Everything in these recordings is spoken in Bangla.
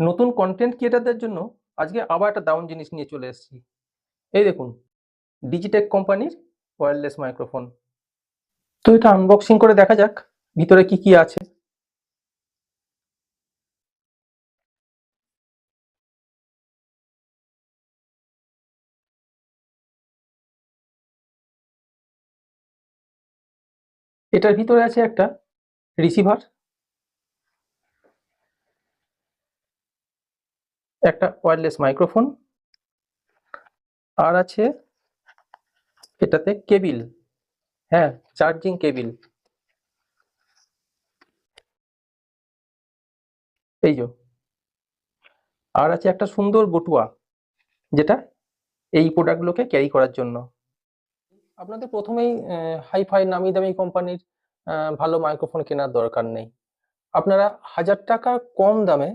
নতুন কন্টেন্ট ক্রিয়েটারদের জন্য আজকে আবার একটা দারুণ জিনিস নিয়ে চলে এসেছি। এই দেখুন ডিজিটেক কোম্পানির ওয়্যারলেস মাইক্রোফোন তো এটা আনবক্সিং করে দেখা যাক ভিতরে কি কি আছে। এটার ভিতরে আছে একটা রিসিভার একটা ওয়্যারলেস মাইক্রোফোন আর আছে এটাতে কেবিল হ্যাঁ চার্জিং কেবিল। এই যে, আর আছে একটা সুন্দর বটুয়া যেটা এই প্রোডাক্টগুলোকে ক্যারি করার জন্য। আপনাদের প্রথমেই হাই ফাই নামি দামি কোম্পানির ভালো মাইক্রোফোন কেনার দরকার নেই। আপনারা হাজার টাকা কম দামে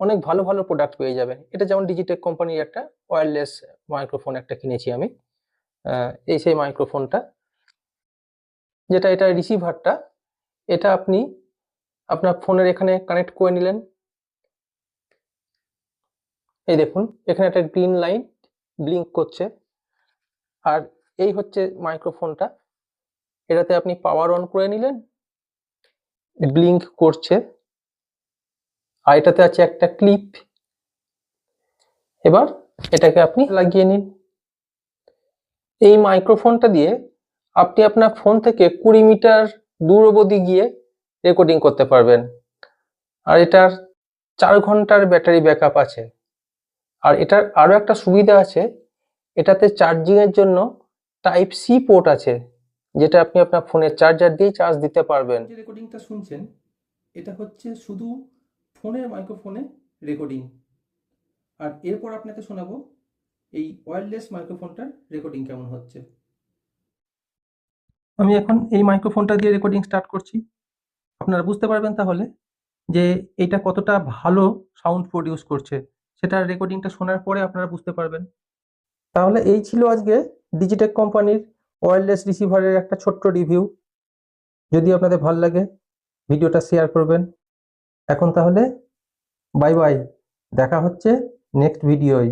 অনেক ভালো ভালো প্রোডাক্ট পেয়ে যাবেন। এটা যেমন ডিজিটেক কোম্পানির একটা ওয়্যারলেস মাইক্রোফোন একটা কিনেছি আমি। এই সেই মাইক্রোফোনটা যেটা এটা রিসিভারটা এটা আপনি আপনার ফোনের এখানে কানেক্ট করে নিলেন। এই দেখুন, এখানে একটা গ্রিন লাইট ব্লিঙ্ক করছে। আর এই হচ্ছে মাইক্রোফোনটা এটাতে আপনি পাওয়ার অন করে নিলেন ব্লিঙ্ক করছে। আর এটাতে আছে একটা ক্লিপ এবার এটাকে আপনি লাগিয়ে নিন। এই মাইক্রোফোনটা দিয়ে আপনি আপনার ফোন থেকে কুড়ি মিটার দূর অবধি গিয়ে রেকর্ডিং করতে পারবেন। আর এটার চার ঘণ্টার ব্যাটারি ব্যাকআপ আছে। আর এটার আরও একটা সুবিধা আছে, এটাতে চার্জিংয়ের জন্য টাইপ সি পোর্ট আছে, যেটা আপনি আপনার ফোনের চার্জার দিয়ে চার্জ দিতে পারবেন। রেকর্ডিংটা শুনছেন, এটা হচ্ছে শুধু ফোনের মাইক্রোফোনে রেকর্ডিং আর এরপর আপনাকে শোনাবো এই ওয়্যারলেস মাইক্রোফোনটার রেকর্ডিং কেমন হচ্ছে। আমি এখন এই মাইক্রোফোনটা দিয়ে রেকর্ডিং স্টার্ট করছি। আপনারা বুঝতে পারবেন তাহলে যে এটা কতটা ভালো সাউন্ড প্রডিউস করছে। সেটা রেকর্ডিংটা শোনার পরে আপনারা বুঝতে পারবেন। তাহলে এই ছিল আজকে ডিজিটেক কোম্পানির ওয়্যারলেস রিসিভারের একটা ছোট্ট রিভিউ যদি আপনাদের ভালো লাগে, ভিডিওটা শেয়ার করবেন। এখন তাহলে বাই বাই দেখা হচ্ছে নেক্সট ভিডিওয়